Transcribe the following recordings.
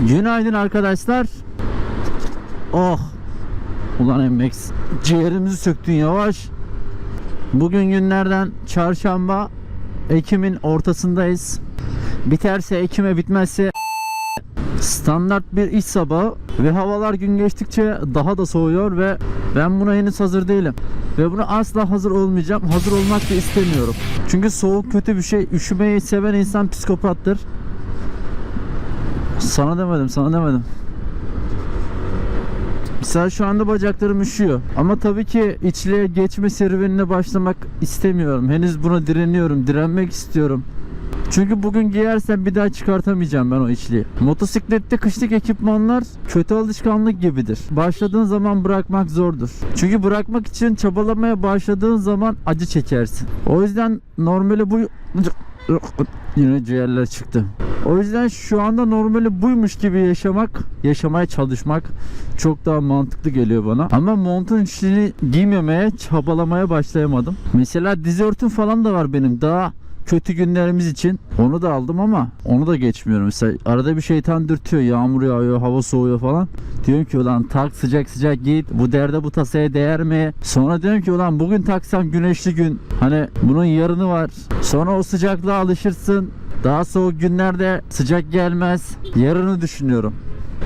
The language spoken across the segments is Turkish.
Günaydın arkadaşlar. Oh. Ulan MX. Ciğerimizi söktün yavaş. Bugün günlerden çarşamba. Ekim'in ortasındayız. Biterse Ekim'e bitmezse standart bir iş sabahı ve havalar gün geçtikçe daha da soğuyor ve ben buna henüz hazır değilim. Ve buna asla hazır olmayacağım. Hazır olmak da istemiyorum. Çünkü soğuk kötü bir şey. Üşümeyi seven insan psikopattır. Sana demedim, sana demedim. Mesela şu anda bacaklarım üşüyor. Ama tabii ki içliğe geçme serüvenine başlamak istemiyorum. Henüz buna direniyorum, direnmek istiyorum. Çünkü bugün giyersem bir daha çıkartamayacağım ben o içliği. Motosiklette kışlık ekipmanlar kötü alışkanlık gibidir. Başladığın zaman bırakmak zordur. Çünkü bırakmak için çabalamaya başladığın zaman acı çekersin. O yüzden normali bu... Yine ciğerler çıktı. O yüzden şu anda normali buymuş gibi yaşamak, yaşamaya çalışmak çok daha mantıklı geliyor bana. Ama montun içini giymemeye, çabalamaya başlayamadım. Mesela dizi örtüm falan da var benim. Daha kötü günlerimiz için onu da aldım ama onu da geçmiyorum. Mesela arada bir şeytan dürtüyor. Yağmur yağıyor, hava soğuyor falan. Diyorum ki ulan tak sıcak sıcak git. Bu derde bu tasaya değer mi? Sonra diyorum ki ulan bugün taksam güneşli gün. Hani bunun yarını var. Sonra o sıcaklığa alışırsın. Daha soğuk günlerde sıcak gelmez. Yarını düşünüyorum.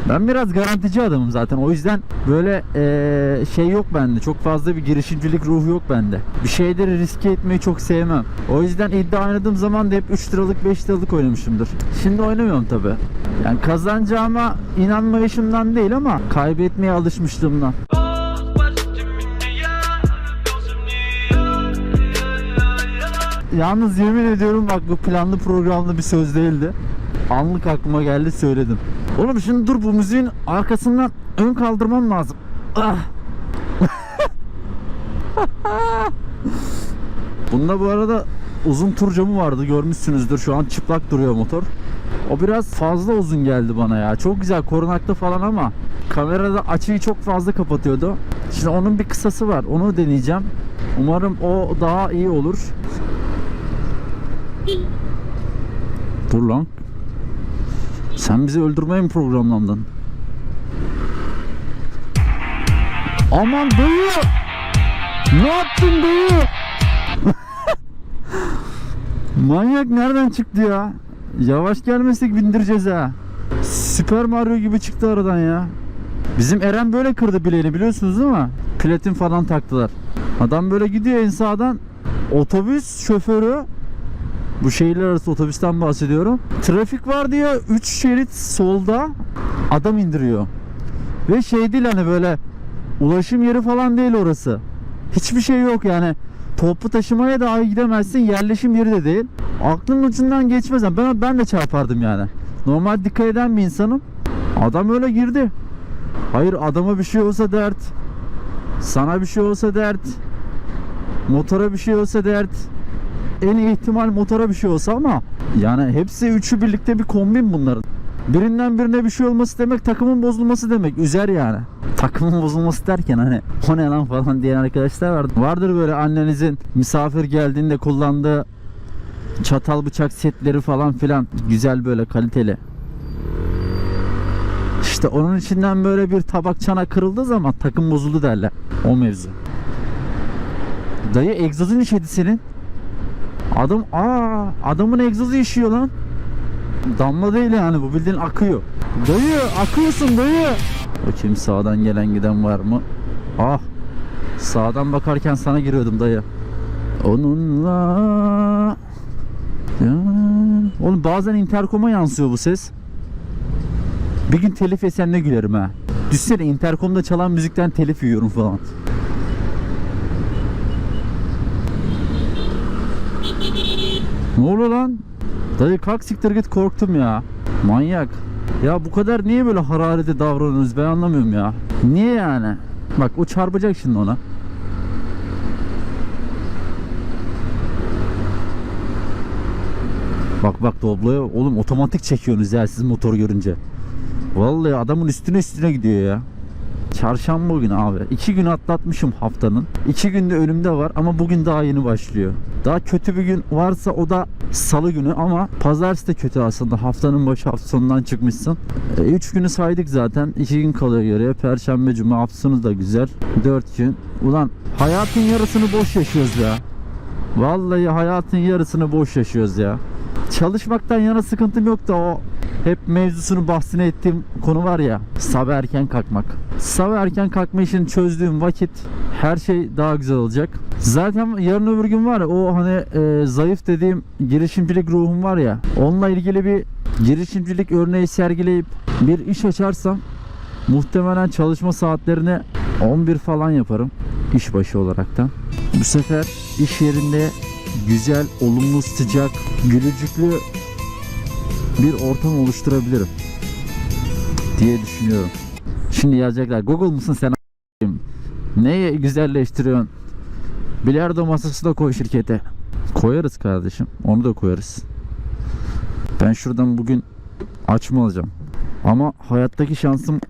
Ben biraz garantici adamım zaten. O yüzden böyle eee, şey yok bende. Çok fazla bir girişimcilik ruhu yok bende. Bir şeyleri riske etmeyi çok sevmem. O yüzden iddia oynadığım zaman da hep 3 liralık 5 liralık oynamışımdır. Şimdi oynamıyorum tabi. Yani kazanacağıma inanmayışımdan değil ama kaybetmeye alışmışlığımdan. Yalnız yemin ediyorum bak bu planlı programlı bir söz değildi. Anlık aklıma geldi söyledim. Oğlum şimdi dur bu müziğin arkasından ön kaldırmam lazım. Ah. Bunda bu arada uzun tur camı vardı görmüşsünüzdür. Şu an çıplak duruyor motor. O biraz fazla uzun geldi bana ya. Çok güzel korunaklı falan ama kamerada açıyı çok fazla kapatıyordu. Şimdi onun bir kısası var. Onu deneyeceğim. Umarım o daha iyi olur. Dur lan. Sen bizi öldürmeye mi programlandın? Aman dayı! Ne yaptın dayı? Manyak nereden çıktı ya? Yavaş gelmesek bindireceğiz ha. Süper Mario gibi çıktı aradan ya. Bizim Eren böyle kırdı bileğini biliyorsunuz değil mi? Platin falan taktılar. Adam böyle gidiyor en sağdan. Otobüs şoförü bu şehirler arası otobüsten bahsediyorum. Trafik var diye 3 şerit solda adam indiriyor. Ve şey değil hani böyle ulaşım yeri falan değil orası. Hiçbir şey yok yani. Toplu taşımaya dahi gidemezsin. Yerleşim yeri de değil. Aklın ucundan geçmez. Ben, ben de çarpardım yani. Normal dikkat eden bir insanım. Adam öyle girdi. Hayır adama bir şey olsa dert. Sana bir şey olsa dert. Motora bir şey olsa dert en iyi ihtimal motora bir şey olsa ama yani hepsi üçü birlikte bir kombin bunların. Birinden birine bir şey olması demek takımın bozulması demek. Üzer yani. Takımın bozulması derken hani o ne lan falan diyen arkadaşlar vardı. Vardır böyle annenizin misafir geldiğinde kullandığı çatal bıçak setleri falan filan. Güzel böyle kaliteli. İşte onun içinden böyle bir tabak çana kırıldığı zaman takım bozuldu derler. O mevzu. Dayı egzozun işedi senin. Adam aa adamın egzozu işiyor lan. Damla değil yani bu bildiğin akıyor. Dayı akıyorsun dayı. Bakayım sağdan gelen giden var mı? Ah sağdan bakarken sana giriyordum dayı. Onunla ya. Oğlum bazen interkoma yansıyor bu ses. Bir gün telif yesem ne gülerim ha. Düşsene interkomda çalan müzikten telif yiyorum falan. Ne oluyor lan? Dayı kalk siktir git korktum ya. Manyak. Ya bu kadar niye böyle hararete davranıyorsunuz ben anlamıyorum ya. Niye yani? Bak o çarpacak şimdi ona. Bak bak Doblo'ya oğlum otomatik çekiyorsunuz ya siz motor görünce. Vallahi adamın üstüne üstüne gidiyor ya. Çarşamba günü abi. İki gün atlatmışım haftanın. İki günde önümde var ama bugün daha yeni başlıyor. Daha kötü bir gün varsa o da salı günü ama pazartesi de kötü aslında. Haftanın başı hafta sonundan çıkmışsın. E, üç günü saydık zaten. İki gün kalıyor geriye. Perşembe, cuma hafta sonu da güzel. Dört gün. Ulan hayatın yarısını boş yaşıyoruz ya. Vallahi hayatın yarısını boş yaşıyoruz ya. Çalışmaktan yana sıkıntım yok da o hep mevzusunu bahsine ettiğim konu var ya sabah erken kalkmak. Sabah erken kalkma işini çözdüğüm vakit her şey daha güzel olacak. Zaten yarın öbür gün var ya o hani e, zayıf dediğim girişimcilik ruhum var ya onunla ilgili bir girişimcilik örneği sergileyip bir iş açarsam muhtemelen çalışma saatlerini 11 falan yaparım iş başı olaraktan. Bu sefer iş yerinde güzel, olumlu, sıcak, gülücüklü bir ortam oluşturabilirim diye düşünüyorum. Şimdi yazacaklar Google musun sen? Neyi güzelleştiriyorsun? Bilardo masası da koy şirkete. Koyarız kardeşim. Onu da koyarız. Ben şuradan bugün açma alacağım. Ama hayattaki şansım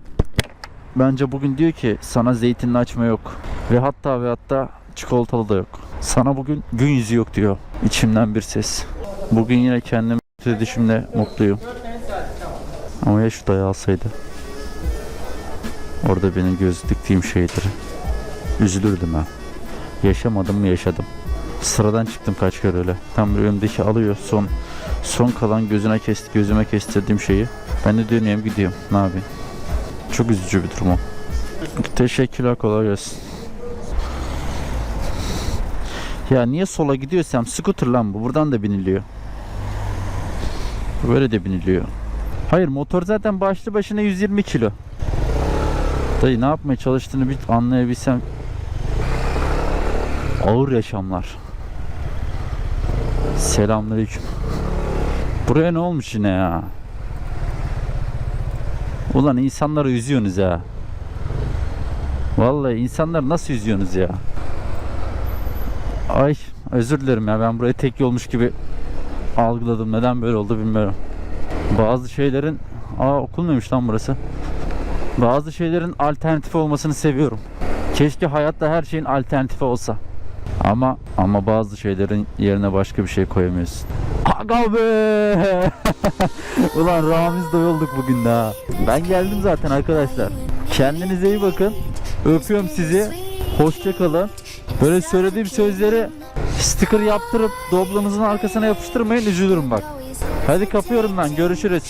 bence bugün diyor ki sana zeytinli açma yok. Ve hatta ve hatta çikolatalı da yok. Sana bugün gün yüzü yok diyor. İçimden bir ses. Bugün yine kendim düşümle mutluyum. Ama ya şu dayağı alsaydı. Orada benim göz diktiğim şeyleri. Üzülürdüm ha. Yaşamadım mı yaşadım. Sıradan çıktım kaç kere öyle. Tam önümdeki alıyor son son kalan gözüne kesti gözüme kestirdiğim şeyi. Ben de dönüyorum gidiyorum. Ne yapayım? Çok üzücü bir durum o. Teşekkürler kolay gelsin. Ya niye sola gidiyorsam scooter lan bu. Buradan da biniliyor. Böyle de biniliyor. Hayır motor zaten başlı başına 120 kilo. Dayı ne yapmaya çalıştığını bir anlayabilsem. Ağır yaşamlar. Selamünaleyküm. Buraya ne olmuş yine ya? Ulan insanları üzüyorsunuz ya. Vallahi insanlar nasıl üzüyorsunuz ya? Ay özür dilerim ya ben burayı tek yolmuş gibi algıladım. Neden böyle oldu bilmiyorum. Bazı şeylerin aa okul muymuş lan burası? Bazı şeylerin alternatifi olmasını seviyorum. Keşke hayatta her şeyin alternatifi olsa. Ama ama bazı şeylerin yerine başka bir şey koyamıyorsun. Aga be! Ulan Ramiz doyulduk bugün daha. Ben geldim zaten arkadaşlar. Kendinize iyi bakın. Öpüyorum sizi. Hoşça kalın. Böyle söylediğim sözleri sticker yaptırıp doblanızın arkasına yapıştırmayın üzülürüm bak. Hadi kapıyorum ben. Görüşürüz.